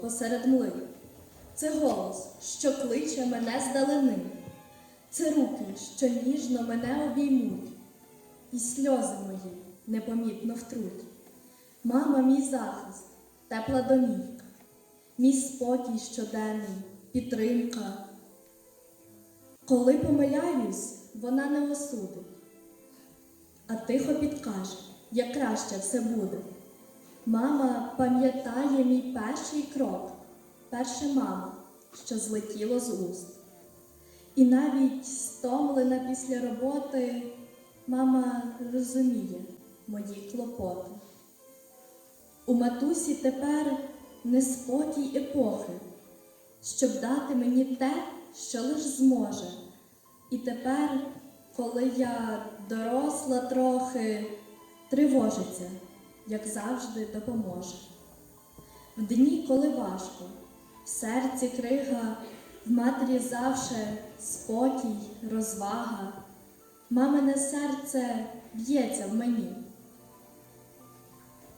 посеред мли. Це голос, що кличе мене здалини. Це руки, що ніжно мене обіймуть, і сльози мої непомітно втруть. Мама, мій захист, тепла домівка, мій спокій щоденний, підтримка. Коли помиляюсь, вона не осудить, а тихо підкаже, як краще все буде. Мама пам'ятає мій перший крок, перша мама, що злетіло з уст. І навіть стомлена після роботи, мама розуміє мої клопоти. У матусі тепер неспокій епохи, щоб дати мені те, що лиш зможе. І тепер, коли я доросла трохи, тривожиться, як завжди допоможе. В дні, коли важко, в серці крига, в матері завше спокій, розвага, мамине серце б'ється в мені.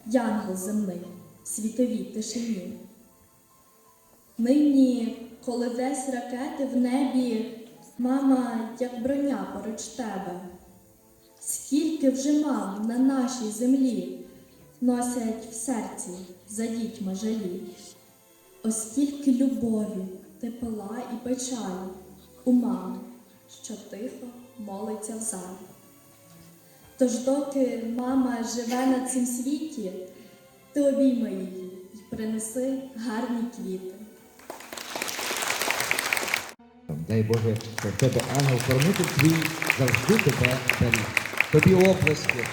Янгол земний, в світовій тишині. Нині, коли десь ракети в небі, мама, як броня поруч тебе. Скільки вже мам на нашій землі носять в серці за дітьми жалі. Оскільки любові, тепла і печалі у мами, що тихо молиться в залі. Тож, доки мама живе на цім світі, ти обійми її і принеси гарні квіти. Дай Боже, щоб тебе ангел хранитель твій завжди тебе. Тобі оплески.